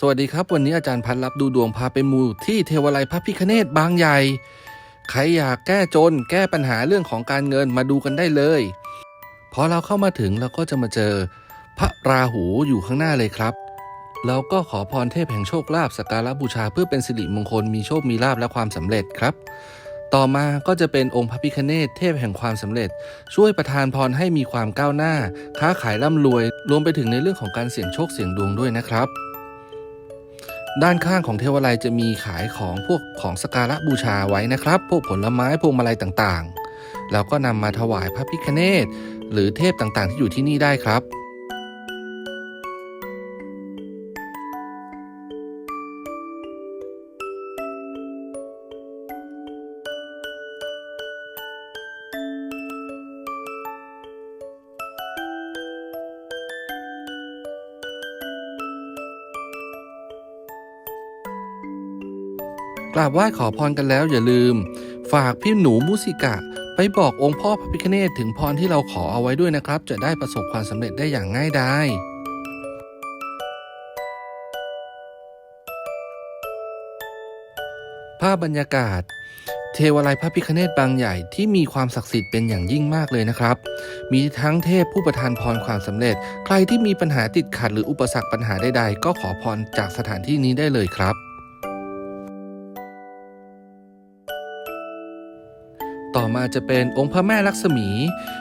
สวัสดีครับ วันนี้อาจารย์พันรับดูดวงพาไปมูที่เทวไลยพระพิคเนตบางใหญ่ ใครอยากแก้จน แก้ปัญหาเรื่องของการเงินมาดูกันได้เลยพอเราเข้ามาถึงเราก็จะมาเจอ พระราหูอยู่ข้างหน้าเลยครับ เราก็ขอพรเทพแห่งโชคลาภสักการะบูชาเพื่อเป็นสิริมงคลมีโชคมีลาภและความสำเร็จครับ ต่อมาก็จะเป็นองค์พระพิคเนตเทพแห่งความสำเร็จ ช่วยประทานพรให้มีความก้าวหน้า ค้าขายร่ำรวย รวมไปถึงในเรื่องของการเสี่ยงโชคเสี่ยงดวงด้วยนะครับ ด้านข้างของเทวไลยจะมีขายของพวกของสกการะบูชาไว้นะครับ พวกผลไม้พวงมาลัยต่างๆ แล้วก็นำมาถวายพระพิคเนตหรือเทพต่างๆ ที่อยู่ที่นี่ได้ครับ กราบไหว้ขอพรกันแล้วอย่าลืม ฝากพี่หนูมุสิกะ ไปบอกองค์พ่อพระพิฆเนศถึงพรที่เราขอเอาไว้ด้วยนะครับ จะได้ประสบความสำเร็จได้อย่างง่ายดายภาพบรรยากาศ เทวไลยพระพิฆเนศบางใหญ่ที่มีความศักดิ์สิทธิ์เป็นอย่างยิ่งมากเลยนะครับ มีทั้งเทพผู้ประทานพรความสำเร็จ ใครที่มีปัญหาติดขัดหรืออุปสรรคปัญหาใดๆ ก็ขอพรจากสถานที่นี้ได้เลยครับ อมาจะเป็นองค์พระแม่ลักษมี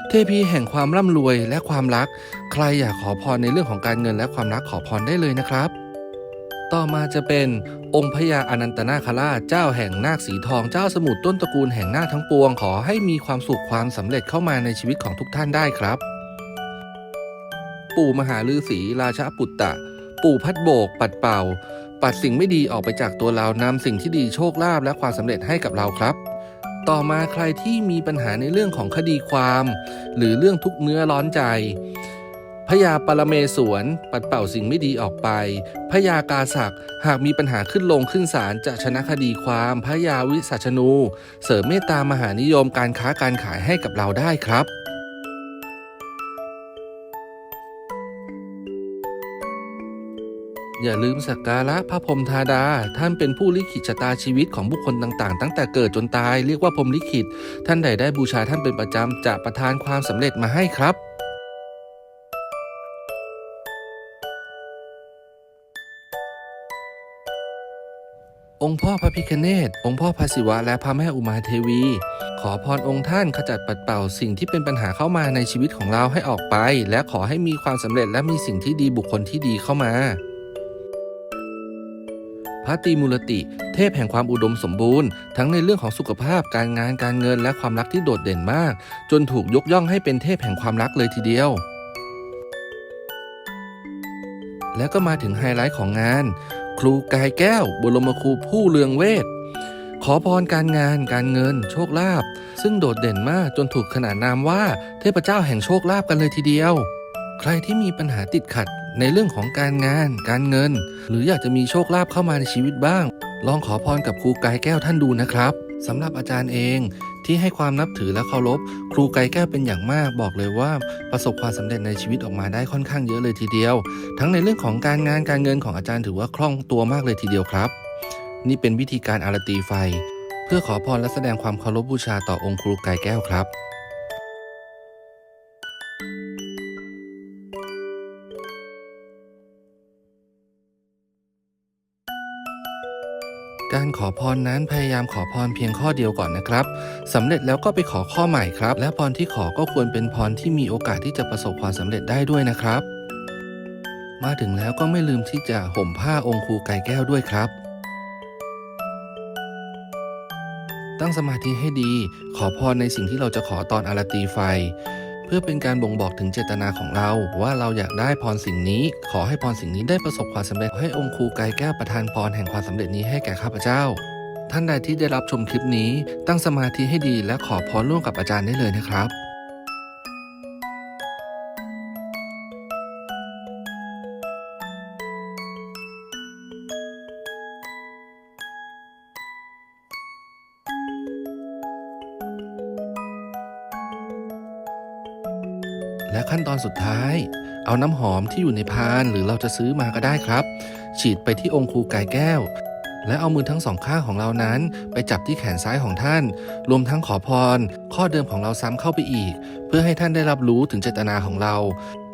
เทพีแห่งความร่ำรวยและความรัก ใครอยากขอพรในเรื่องของการเงินและความรักขอพรได้เลยนะครับ ต่อมาจะเป็นองค์พญาอนันตนาคราชเจ้าแห่งนาคสีทองเจ้าสมุทรต้นตระกูลแห่งนาคทั้งปวง ขอให้มีความสุขความสำเร็จเข้ามาในชีวิตของทุกท่านได้ครับ ปู่มหาฤาษีราชาปุตตะ ปู่พัดโบก ปัดเป่า ปัดสิ่งไม่ดีออกไปจากตัวเรานำสิ่งที่ดีโชคลาภและความสำเร็จให้กับเราครับ ต่อมาใครที่มีปัญหาในเรื่องของคดีความ หรือเรื่องทุกเนื้อร้อนใจพญาปรเมศวรปัดเป่าสิ่งไม่ดีออกไปพญากาศักหากมีปัญหาขึ้นลงขึ้นศาลจะชนะคดีความพญาวิสัชนู เสริมเมตตามหานิยมการค้าการขายให้กับเราได้ครับ อย่าลืมสักการะพระพรหมธาดา ท่านเป็นผู้ลิขิตชะตาชีวิตของบุคคลต่างๆ ตั้งแต่เกิดจนตายเรียกว่าพรหมลิขิต ท่านใดได้บูชาท่านเป็นประจำจะประทานความสำเร็จมาให้ครับ องค์พ่อพระพิคเนตองค์พ่อพระศิวะและพระแม่อุมาเทวี ขอพรองค์ท่านขจัดปัดเป่าสิ่งที่เป็นปัญหาเข้ามาในชีวิตของเราให้ออกไป และขอให้มีความสำเร็จและมีสิ่งที่ดีบุคคลที่ดีเข้ามา พระตรีมูลติ เทพแห่งความอุดมสมบูรณ์ ทั้งในเรื่องของสุขภาพการงานการเงินและความรักที่โดดเด่นมาก จนถูกยกย่องให้เป็นเทพแห่งความรักเลยทีเดียว แล้วก็มาถึงไฮไลท์ของงาน ครูกายแก้วบรมครูผู้เลืองเวทขอพรการงานการเงิน โชคลาภซึ่งโดดเด่นมากจนถูกขนานนามว่า เทพเจ้าแห่งโชคลาภกันเลยทีเดียว ใครที่มีปัญหาติดขัด ในเรื่องของการงาน การเงิน หรืออยากจะมีโชคลาภเข้ามาในชีวิตบ้าง ลองขอพรกับครูกายแก้วท่านดูนะครับสำหรับอาจารย์เองที่ให้ความนับถือและเคารพ ครูไกแก้วเป็นอย่างมากบอกเลยว่าประสบความสำเร็จในชีวิตออกมาได้ค่อนข้างเยอะเลยทีเดียว ทั้งในเรื่องของการงานการเงินของอาจารย์ถือว่าคล่องตัวมากเลยทีเดียวครับ นี่เป็นวิธีการอารตีไฟ เพื่อขอพรและแสดงความเคารพบูชาต่อองค์ครูไกแก้วครับ การขอพรนั้นพยายามขอพรเพียงข้อเดียวก่อนนะครับสำเร็จแล้วก็ไปขอข้อใหม่ครับ และพรที่ขอก็ควรเป็นพรที่มีโอกาสที่จะประสบความสำเร็จได้ด้วยนะครับ มาถึงแล้วก็ไม่ลืมที่จะห่มผ้าองค์ครูไก่แก้วด้วยครับตั้งสมาธิให้ดี ขอพรในสิ่งที่เราจะขอตอนอารตีไฟ เพื่อเป็นการบ่งบอกถึงเจตนาของเรา ว่าเราอยากได้พรสิ่งนี้ ขอให้พรสิ่งนี้ได้ประสบความสำเร็จให้องค์ครูไกายแก้วประทานพรแห่งความสำเร็จนี้ให้แก่ข้าพเจ้า ท่านใดที่ได้รับชมคลิปนี้ ตั้งสมาธิให้ดีและขอพรร่วมกับอาจารย์ได้เลยนะครับ และขั้นตอนสุดท้าย เอาน้ำหอมที่อยู่ในพานหรือเราจะซื้อมาก็ได้ครับ ฉีดไปที่องค์ครูกายแก้ว และเอามือทั้งสองข้างของเรานั้น ไปจับที่แขนซ้ายของท่าน รวมทั้งขอพร ข้อเดิมของเราซ้ำเข้าไปอีก เพื่อให้ท่านได้รับรู้ถึงเจตนาของเรา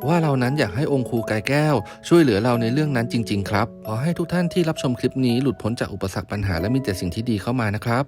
ว่าเรานั้นอยากให้องค์ครูกายแก้ว ช่วยเหลือเราในเรื่องนั้นจริง ๆ ครับขอให้ทุกท่านที่รับชมคลิปนี้หลุดพ้นจากอุปสรรคปัญหาและมีแต่สิ่งที่ดีเข้ามานะครับ